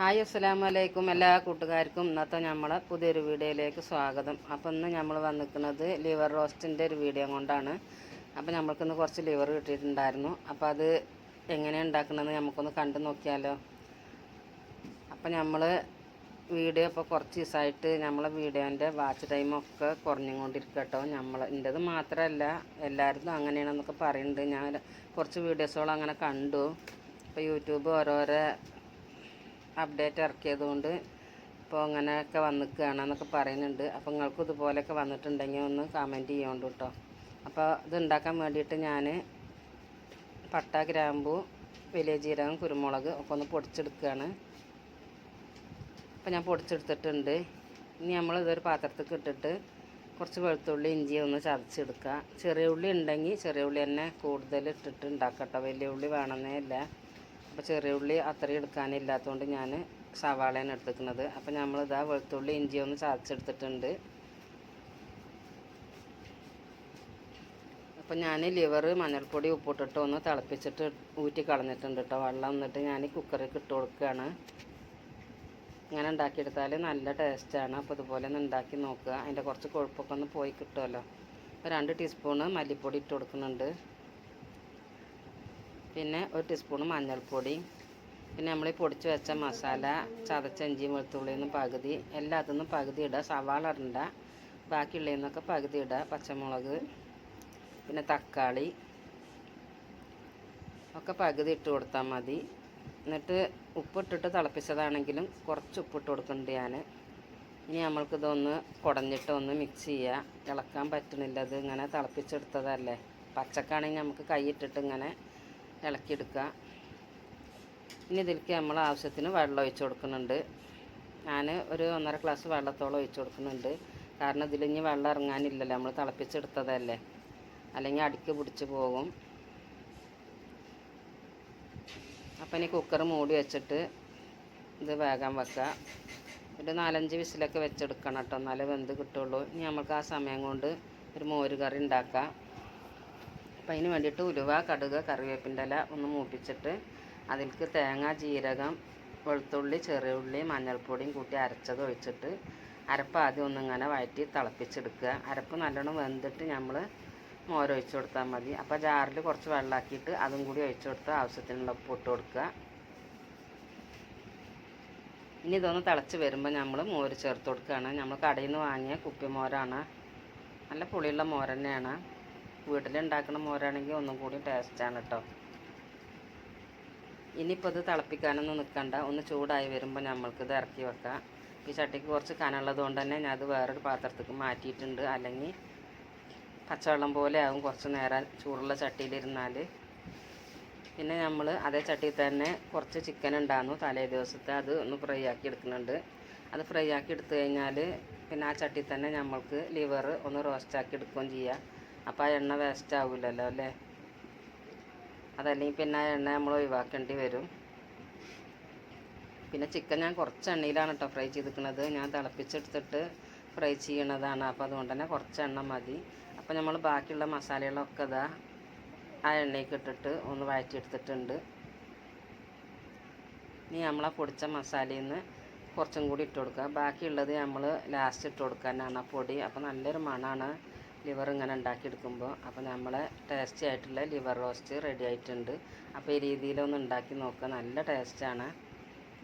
Hi അസ്സലാമു അലൈക്കും. എല്ലാ കൂട്ടുകാർക്കും ഇന്നത്തെ നമ്മളെ പുതിയൊരു വീഡിയോയിലേക്ക് സ്വാഗതം. അപ്പോൾ ഇന്ന് നമ്മൾ വന്നിരിക്കുന്നത് ലിവർ റോസ്റ്റിന്റെ ഒരു വീഡിയോ കൊണ്ടാണ്. അപ്പോൾ നമ്മൾക്കിന്ന് കുറച്ച് ലിവർ കിട്ടിയിട്ടുണ്ടായിരുന്നു. അപ്പോൾ അത് എങ്ങനെയാണ് ഉണ്ടാക്കണമെന്ന് നമുക്കൊന്ന് കണ്ടു നോക്കിയാലോ. അപ്പോൾ നമ്മൾ വീഡിയോ ഇപ്പോൾ കുറച്ച് ദിവസമായിട്ട് നമ്മളെ വീഡിയോന്റെ വാച്ച് ടൈമൊക്കെ കുറഞ്ഞുകൊണ്ടിരിക്കുക കേട്ടോ. നമ്മൾ എന്റേത് മാത്രമല്ല എല്ലാവരും അങ്ങനെയാണെന്നൊക്കെ പറയുന്നുണ്ട്. ഞാൻ കുറച്ച് വീഡിയോസുകൾ അങ്ങനെ കണ്ടു. ഇപ്പോൾ യൂട്യൂബ് ഓരോരോ അപ്ഡേറ്റ് ഇറക്കിയത് കൊണ്ട് ഇപ്പോൾ അങ്ങനെയൊക്കെ വന്നിക്കുകയാണെന്നൊക്കെ പറയുന്നുണ്ട്. അപ്പോൾ നിങ്ങൾക്കും ഇതുപോലെയൊക്കെ വന്നിട്ടുണ്ടെങ്കിൽ ഒന്ന് കമന്റ് ചെയ്യുന്നുണ്ട് കേട്ടോ. അപ്പോൾ ഇത് ഉണ്ടാക്കാൻ വേണ്ടിയിട്ട് ഞാൻ പട്ട ഗ്രാമ്പു വലിയ ജീരകം കുരുമുളക് ഒക്കെ ഒന്ന് പൊടിച്ചെടുക്കുകയാണ്. അപ്പോൾ ഞാൻ പൊടിച്ചെടുത്തിട്ടുണ്ട്. ഇനി നമ്മൾ ഇതൊരു പാത്രത്തിൽ ഇട്ടിട്ട് കുറച്ച് വെളുത്തുള്ളി ഇഞ്ചി ഒന്ന് ചതച്ചെടുക്കുക. ചെറിയ ഉള്ളി ഉണ്ടെങ്കിൽ ചെറിയ ഉള്ളി തന്നെ കൂടുതൽ ഇട്ടിട്ട് ഉണ്ടാക്കട്ടോ വലിയ ഉള്ളി വേണമെന്നേ ഇല്ല. അപ്പോൾ ചെറിയ ഉള്ളി അത്രയും എടുക്കാനില്ലാത്തതുകൊണ്ട് ഞാൻ സവാളയാണ് എടുത്തിരിക്കുന്നത് അപ്പോൾ നമ്മളിതാ വെളുത്തുള്ളി ഇഞ്ചി ഒന്ന് ചതച്ചെടുത്തിട്ടുണ്ട്. അപ്പോൾ ഞാൻ ലിവർ മഞ്ഞൾപ്പൊടി ഉപ്പിട്ടിട്ട് ഒന്ന് തിളപ്പിച്ചിട്ട് ഊറ്റി കളഞ്ഞിട്ടുണ്ട് കേട്ടോ വെള്ളം എന്നിട്ട് ഞാൻ കുക്കറിൽ ഇട്ട് കൊടുക്കുകയാണ് ഇങ്ങനെ ഉണ്ടാക്കിയെടുത്താൽ നല്ല ടേസ്റ്റാണ് അപ്പോൾ ഇതുപോലെ ഒന്ന് ഉണ്ടാക്കി നോക്കുക. അതിന്റെ കുറച്ച് കൊഴുപ്പൊക്കെ ഒന്ന് പോയി കിട്ടുമല്ലോ. അപ്പോൾ രണ്ട് ടീസ്പൂണ് മല്ലിപ്പൊടി ഇട്ട് കൊടുക്കുന്നുണ്ട്. പിന്നെ ഒരു ടീസ്പൂണ് മഞ്ഞൾപ്പൊടി. പിന്നെ നമ്മൾ പൊടിച്ച് വെച്ച മസാല ചതച്ച ഇഞ്ചിയും വെളുത്തുള്ളിന്ന് പകുതി എല്ലാത്തിൽ നിന്നും പകുതി ഇടുക സവാള ഇടണ്ട ബാക്കി നിന്നൊക്കെ പകുതി ഇടുക പച്ചമുളക് പിന്നെ തക്കാളി ഒക്കെ പകുതി ഇട്ട് കൊടുത്താൽ മതി. എന്നിട്ട് ഉപ്പിട്ടിട്ട് തിളപ്പിച്ചതാണെങ്കിലും കുറച്ച് ഉപ്പിട്ട് കൊടുക്കുന്നുണ്ട് ഞാൻ ഇനി നമ്മൾക്കിതൊന്ന് കുടഞ്ഞിട്ട് ഒന്ന് മിക്സ് ചെയ്യുക ഇളക്കാൻ പറ്റണില്ല. ഇത് ഇങ്ങനെ തിളപ്പിച്ചെടുത്തതല്ലേ. പച്ചക്കാണെങ്കിൽ നമുക്ക് കൈയിട്ടിട്ട് ഇങ്ങനെ ഇളക്കിയെടുക്കുക. ഇനി ഇതിലേക്ക് നമ്മൾ ആവശ്യത്തിന് വെള്ളം ഒഴിച്ചു കൊടുക്കുന്നുണ്ട്. ഞാൻ ഒരു ഒന്നര ഗ്ലാസ് വെള്ളത്തോളം ഒഴിച്ചു കൊടുക്കുന്നുണ്ട്. കാരണം ഇതിൽ ഇനി വെള്ളം ഇറങ്ങാനില്ലല്ലോ. നമ്മൾ തിളപ്പിച്ചെടുത്തതല്ലേ. അല്ലെങ്കിൽ അടിക്ക് പിടിച്ച് പോകും. അപ്പം ഇനി കുക്കർ മൂടി വെച്ചിട്ട് ഇത് വേഗം വെക്കുക. ഒരു നാലഞ്ച് വിസിലൊക്കെ വെച്ചെടുക്കണം കേട്ടോ. എന്നാലേ വെന്ത് കിട്ടുള്ളൂ. ഇനി നമുക്ക് ആ സമയം കൊണ്ട് ഒരു മോര് കറി ഉണ്ടാക്കാം. അപ്പം അതിന് വേണ്ടിയിട്ട് ഉലുവ കടുക് കറിവേപ്പിന്റെ ഇല ഒന്ന് മൂപ്പിച്ചിട്ട് അതിലേക്ക് തേങ്ങ ജീരകം വെളുത്തുള്ളി ചെറിയ ഉള്ളി മഞ്ഞൾപ്പൊടിയും കൂട്ടി അരച്ചത് ഒഴിച്ചിട്ട് അരപ്പ് ആദ്യം ഒന്നിങ്ങനെ വഴറ്റി തിളപ്പിച്ചെടുക്കുക. അരപ്പ് നല്ലോണം വെന്തിട്ട് നമ്മൾ മോരൊഴിച്ചു കൊടുത്താൽ മതി. അപ്പോൾ ജാറിൽ കുറച്ച് വെള്ളമാക്കിയിട്ട് അതും കൂടി ഒഴിച്ച് കൊടുത്ത് ആവശ്യത്തിനുള്ള ഉപ്പ് ഇട്ട് കൊടുക്കുക. ഇനി ഇതൊന്ന് തിളച്ച് വരുമ്പോൾ നമ്മൾ മോര് ചേർത്ത് കൊടുക്കുകയാണ്. നമ്മൾ കടയിൽ നിന്ന് വാങ്ങിയ കുപ്പി മോരാണ്. നല്ല പുളിയുള്ള മോര് തന്നെയാണ്. വീട്ടിലുണ്ടാക്കുന്ന മോരാണെങ്കിൽ ഒന്നും കൂടി ടേസ്റ്റാണ് കേട്ടോ ഇനിയിപ്പോൾ ഇത് തിളപ്പിക്കാനൊന്നും നിൽക്കണ്ട ഒന്ന് ചൂടായി വരുമ്പോൾ നമ്മൾക്ക് ഇത് ഇറക്കി വെക്കാം. ഈ ചട്ടിക്ക് കുറച്ച് കനമുള്ളത് കൊണ്ട് തന്നെ ഞാൻ അത് വേറൊരു പാത്രത്തേക്ക് മാറ്റിയിട്ടുണ്ട്. അല്ലെങ്കിൽ പച്ചവെള്ളം പോലെ ആകും കുറച്ച് നേരം ചൂടുള്ള ചട്ടിയിലിരുന്നാൽ പിന്നെ നമ്മൾ അതേ ചട്ടിയിൽ തന്നെ കുറച്ച് ചിക്കൻ ഉണ്ടായിരുന്നു തലേ ദിവസത്തെ അത് ഒന്ന് ഫ്രൈ ആക്കി എടുക്കുന്നുണ്ട്. അത് ഫ്രൈ ആക്കി എടുത്തു കഴിഞ്ഞാൽ പിന്നെ ആ ചട്ടിയിൽ തന്നെ നമ്മൾക്ക് ലിവർ ഒന്ന് റോസ്റ്റ് ആക്കി എടുക്കുകയും ചെയ്യാം. അപ്പോൾ ആ എണ്ണ വേസ്റ്റ് ആവില്ലല്ലോ അല്ലേ? അതല്ലെങ്കിൽ പിന്നെ ആ എണ്ണ നമ്മൾ ഒഴിവാക്കേണ്ടി വരും. പിന്നെ ചിക്കൻ ഞാൻ കുറച്ച് എണ്ണയിലാണ് കേട്ടോ ഫ്രൈ ചെയ്തിരിക്കുന്നത്. ഞാൻ തിളപ്പിച്ചെടുത്തിട്ട് ഫ്രൈ ചെയ്യണതാണ്. അപ്പോൾ അതുകൊണ്ട് തന്നെ കുറച്ച് എണ്ണ മതി. അപ്പോൾ നമ്മൾ ബാക്കിയുള്ള മസാലകളൊക്കെ ഇതാ ആ എണ്ണയ്ക്ക് ഇട്ടിട്ട് ഒന്ന് വഴറ്റിയെടുത്തിട്ടുണ്ട്. ഇനി നമ്മൾ ആ പൊടിച്ച മസാലയിൽ നിന്ന് കുറച്ചും കൂടി ഇട്ട് കൊടുക്കുക. ബാക്കിയുള്ളത് നമ്മൾ ലാസ്റ്റ് ഇട്ട് കൊടുക്കാനാണ് ആ പൊടി. അപ്പോൾ നല്ലൊരു മണമാണ്. ലിവർ ഇങ്ങനെ ഉണ്ടാക്കിയെടുക്കുമ്പോൾ അപ്പോൾ നമ്മളെ ടേസ്റ്റി ആയിട്ടുള്ള ലിവർ റോസ്റ്റ് റെഡി ആയിട്ടുണ്ട്. അപ്പോൾ ഈ രീതിയിലൊന്ന് ഉണ്ടാക്കി നോക്കുക. നല്ല ടേസ്റ്റാണ്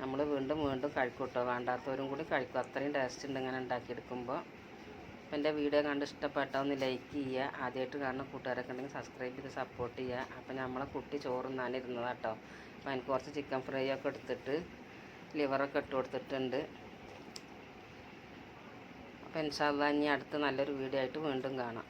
നമ്മൾ വീണ്ടും വീണ്ടും കഴിക്കും കേട്ടോ വേണ്ടാത്തവരും കൂടി കഴിക്കും. അത്രയും ടേസ്റ്റ് ഉണ്ട് ഇങ്ങനെ ഉണ്ടാക്കിയെടുക്കുമ്പോൾ. അപ്പോൾ എന്റെ വീഡിയോ കണ്ട് ഇഷ്ടപ്പെട്ടാൽ ഒന്ന് ലൈക്ക് ചെയ്യുക. ആദ്യമായിട്ട് കാണുന്ന കൂട്ടുകാരൊക്കെ ഉണ്ടെങ്കിൽ സബ്സ്ക്രൈബ് ചെയ്ത് സപ്പോർട്ട് ചെയ്യുക. അപ്പോൾ നമ്മളെ കുട്ടി ചോറ് തിന്നാനിരുന്നതാണ് കേട്ടോ അപ്പോൾ എനിക്ക് കുറച്ച് ചിക്കൻ ഫ്രൈ ഒക്കെ എടുത്തിട്ട് ലിവറൊക്കെ ഇട്ട് കൊടുത്തിട്ടുണ്ട്. അപ്പോൾ ഇൻഷാല്ല ഇനി അടുത്ത് നല്ലൊരു വീഡിയോ ആയിട്ട് വീണ്ടും കാണാം.